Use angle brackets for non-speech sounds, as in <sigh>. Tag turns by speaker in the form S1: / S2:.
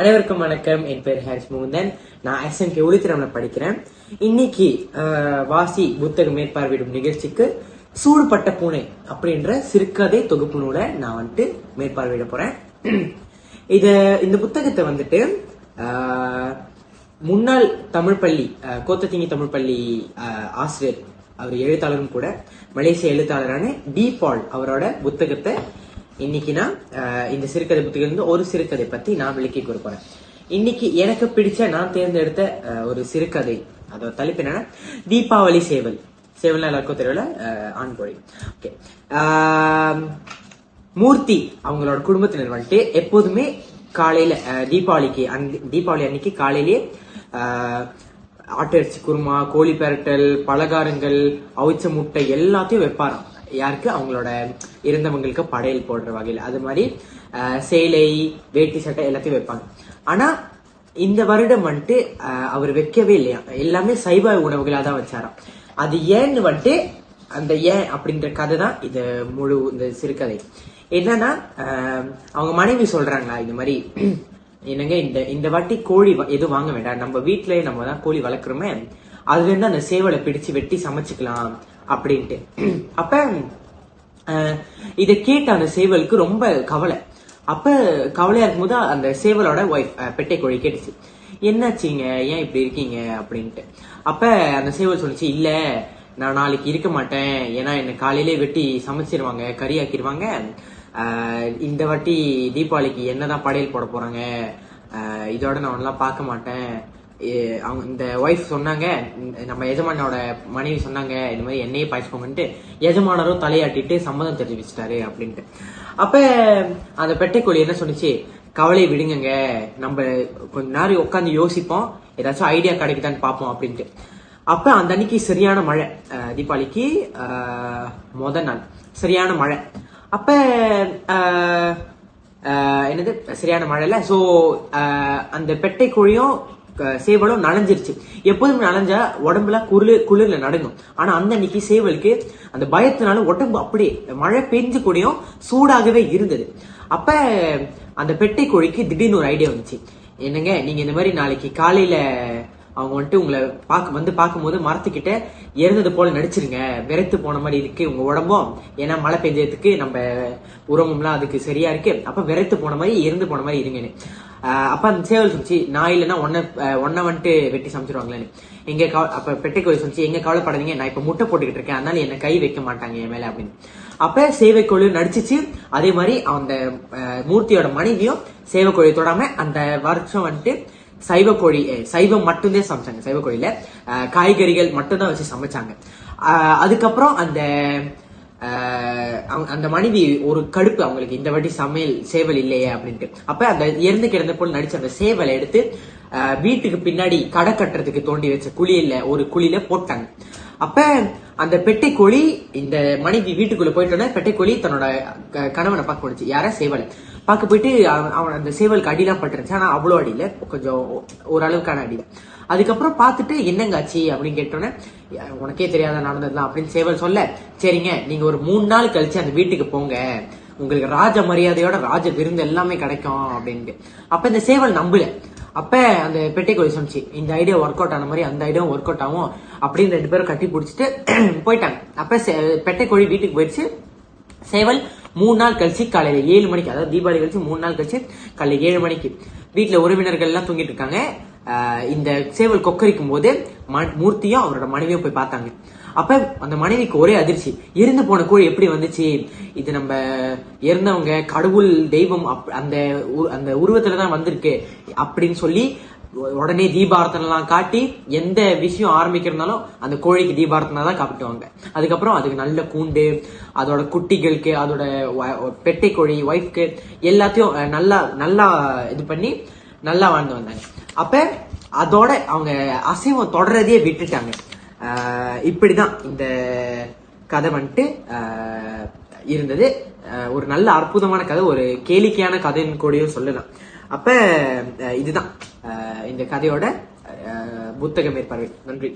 S1: அனைவருக்கும் வணக்கம். என் பேர் ஹாரிஸ் முகுந்தன். நான் எஸ்எம்கே ஒளித்திரம்ல படிக்கிறேன். இன்னைக்கு வாசி புத்தகம் மேற்பார்வையிடும் நிகழ்ச்சிக்கு சூடுபட்ட பூனை அப்படின்ற சிறுகதை தொகுப்பு நூலை நான் வந்துட்டு மேற்பார்வையிட போறேன். இது இந்த புத்தகத்தை வந்துட்டு முன்னாள் தமிழ் பள்ளி கோத்தத்திங்கி தமிழ் பள்ளி ஆசிரியர் அவர் எழுத்தாளரும் கூட மலேசிய எழுத்தாளரான டி பால் அவரோட புத்தகத்தை இன்னைக்கு நான் இந்த சிறுகதை புத்தகத்திலிருந்து ஒரு சிறுகதை பத்தி நான் விளக்கி கொடுப்பேன் இன்னைக்கு எனக்கு பிடிச்ச நான் தேர்ந்தெடுத்த ஒரு சிறுகதை. அதோட தலைப்பு என்னன்னா தீபாவளி சேவல். சேவல் எல்லாருக்கும் தெரியல ஆண் கோழி. ஓகே மூர்த்தி அவங்களோட குடும்பத்தினர் வந்துட்டு எப்போதுமே காலையில தீபாவளிக்கு அந்த தீபாவளி அன்னைக்கு காலையிலேயே அஹ், குருமா கோழி பெரட்டல் பலகாரங்கள் அவிச்ச முட்டை எல்லாத்தையும் வைப்பாராம். யாருக்கு? அவங்களோட இறந்தவங்களுக்கு படையல் போடுற வகையில். அது மாதிரி சேலை வேட்டி சட்டை எல்லாத்தையும் வைப்பாங்க. ஆனா இந்த வருடம் வந்துட்டு அஹ், அவர் வைக்கவே இல்லையா? எல்லாமே சைவ உணவுகளா தான் வச்சாராம். அது ஏன்னு வந்துட்டு அந்த ஏன் அப்படின்ற கதை தான் இது முழு இந்த சிறுகதை. என்னன்னா அவங்க மனைவி சொல்றாங்களா இந்த மாதிரி <clears throat> என்னங்க இந்த இந்த வாட்டி கோழி வ- எதுவும் வாங்க வேண்டாம். நம்ம வீட்டிலேயே நம்ம தான் கோழி வளர்க்குறோமே. அதுல இருந்து அந்த சேவலை பிடிச்சு வெட்டி சமைச்சுக்கலாம். அப்படின்ட்டு. அப்ப இதை கேட்ட அந்த சேவலுக்கு ரொம்ப கவலை. அப்ப கவலையா இருக்கும்போது அந்த சேவலோட ஒய்ஃப் பெட்டை கோழி கேட்டுச்சு. என்னாச்சிங்க? ஏன் இப்படி இருக்கீங்க? அப்படின்ட்டு. அப்ப அந்த சேவல் சொல்லிச்சு இல்ல நான் நாளைக்கு இருக்க மாட்டேன். ஏன்னா என்ன காலையிலே வெட்டி சமைச்சிருவாங்க கறி ஆக்கிடுவாங்க இந்த வாட்டி தீபாவளிக்கு என்னதான் படையல் போட போறாங்க? இதோட நான் ஒன்னெல்லாம் பார்க்க மாட்டேன். அவங்க இந்த ஒய்ஃப் சொன்னாங்க நம்ம எஜமானோட மனைவி சொன்னாங்க இந்த மாதிரி என்னையே பாய்ச்சிக்கோங்கன்ட்டு எஜமானரும் தலையாட்டிட்டு சம்மதம் தெரிவிச்சிட்டாரு அப்படின்ட்டு. அப்ப அந்த பெட்டைக்கோழி என்ன சொன்னுச்சு? கவலையை விடுங்க நம்ம கொஞ்ச நேரம் உட்காந்து யோசிப்போம் ஏதாச்சும் ஐடியா கிடைக்குதான்னு பார்ப்போம் அப்படின்ட்டு. அப்ப அந்த அன்னைக்கு சரியான மழை தீபாவளிக்கு முத நாள். சரியான மழை. அப்ப என்னது? சரியான மழைல சோ அந்த பெட்டை கோழியும் சேவலும் நனைஞ்சிருச்சு. எப்போதும் நனைஞ்சா உடம்புல குளிர் குளிர்ல நடுங்கும். ஆனா அந்த அன்னைக்கு சேவலுக்கு அந்த பயத்தினால உடம்பு அப்படியே மழை பெஞ்சு கூடயும் சூடாகவே இருந்தது. அப்ப அந்த பெட்டை கோழிக்கு திடீர்னு ஒரு ஐடியா வந்துச்சு. என்னங்க நீங்க இந்த மாதிரி நாளைக்கு காலையில அவங்க வந்துட்டு உங்களை பார்க்க வந்து பார்க்கும்போது மரத்துக்கிட்ட இறந்தது போல நடிச்சிருங்க. விரைத்து போன மாதிரி இருக்கு உங்க உடம்பும். ஏன்னா மழை பெஞ்சதுக்கு நம்ம உரமும்லாம் அதுக்கு சரியா இருக்கு. அப்ப விரைத்து போன மாதிரி இறந்து போன மாதிரி இருங்கன்னு. அப்ப அந்த சேவல் சொல்லிச்சு நான் இல்லைன்னா ஒன்ன ஒன்ன வந்துட்டு வெட்டி சமைச்சிருவாங்களேன்னு. எங்க கவ- அப்ப பெட்டை கோழி சொல்லிச்சு எங்க கவலைப்படாதீங்க நான் இப்ப முட்டை போட்டுக்கிட்டு இருக்கேன் அதனால என்ன கை வைக்க மாட்டாங்க என் மேல அப்படின்னு. அப்ப சேவைக்கோழி நடிச்சிச்சு. அதே மாதிரி அந்த மூர்த்தியோட மனைவியும் சேவைக்கோழி தொடாம அந்த வருஷம் வந்துட்டு சைவ கோழி சைவம் மட்டும்தான் சமைச்சாங்க சைவ கோழியில. காய்கறிகள் மட்டும்தான் வச்சு சமைச்சாங்க. அதுக்கப்புறம் அந்த அந்த மனைவி ஒரு கடுப்பு அவங்களுக்கு இந்த வாட்டி சமையல் சேவல் இல்லையே அப்படின்ட்டு. அப்ப அந்த இறந்து கிடந்த போல் நடிச்ச அந்த சேவலை எடுத்து அஹ், வீட்டுக்கு பின்னாடி கடை கட்டுறதுக்கு தோண்டி வச்ச குழியில ஒரு குழியில போட்டாங்க. அப்ப அந்த பெட்டைக்கோழி இந்த மனைவி வீட்டுக்குள்ள போயிட்டோன்னே பெட்டைக்கோழி தன்னோட க- கணவனை பார்க்க போனுச்சு யார சேவலை. பார்க்க போயிட்டு அவன் அந்த சேவலுக்கு அடிலாம் பட்டுருச்சு ஆனா அவ்வளோ அடியில கொஞ்சம் ஓரளவுக்கான அடியில அதுக்கப்புறம் பார்த்துட்டு என்னங்க ஆச்சு அப்படின்னு கேட்டோன்னே "யா- உனக்கே தெரியாத நடந்ததுலாம் அப்படின்னு சேவல் சொல்ல சரிங்க நீங்க ஒரு மூணு நாள் கழிச்சு அந்த வீட்டுக்கு போங்க. உங்களுக்கு ராஜ மரியாதையோட ராஜ விருந்து எல்லாமே கிடைக்கும். அப்படின்ட்டு. அப்ப இந்த சேவல் நம்பல. அப்ப அந்த பெட்டைக்கோழி சொன்னிச்சு இந்த ஐடியா ஒர்க் அவுட் ஆன மாதிரி அந்த ஐடியாவும் ஒர்க் அவுட் ஆகும். அப்படின்னு ரெண்டு பேரும் கட்டி பிடிச்சிட்டு <clears throat> போயிட்டாங்க. அப்ப சே- பெட்டைக்கோழி வீட்டுக்கு போயிடுச்சு. சேவல் மூணு நாள் கழிச்சு காலையில ஏழு மணிக்கு அதாவது தீபாவளி கழிச்சு மூணு நாள் கழிச்சு காலையில ஏழு மணிக்கு. வீட்டுல உறவினர்கள் எல்லாம் தூங்கிட்டு இருக்காங்க. இந்த சேவல் கொக்கரிக்கும் போது ம- மூர்த்தியும் அவரோட மனைவியும் போய் பார்த்தாங்க. அப்ப அந்த மனைவிக்கு ஒரே அதிர்ச்சி. இருந்து போன கோழி எப்படி வந்துச்சு? இது நம்ம இறந்தவங்க கடவுள் தெய்வம் அப்- அந்த அந்த உருவத்துல தான் வந்திருக்கு அப்படின்னு சொல்லி உடனே தீபாரத்தனெல்லாம் காட்டி எந்த விஷயம் ஆரம்பிக்கிறதுனாலும் அந்த கோழிக்கு தீபாரத்தனை தான் காப்பிட்டுவாங்க. அதுக்கப்புறம் அதுக்கு நல்ல கூண்டு அதோட குட்டிகளுக்கு அதோட பெட்டை கோழி ஒய்ஃப்க்கு எல்லாத்தையும் அஹ், நல்லா நல்லா இது பண்ணி நல்லா வாழ்ந்து வந்தாங்க. அப்ப அதோட அவங்க அசைவம் தொடரதையே விட்டுட்டாங்க. அஹ், இப்படிதான் இந்த கதை வந்துட்டு இருந்தது. ஒரு நல்ல அற்புதமான கதை ஒரு கேளிக்கையான கதைன்னு கூடயும் சொல்லலாம். அப்ப அஹ், இதுதான். இந்த கதையோட அஹ், புத்தக மேற்பார்வை. நன்றி.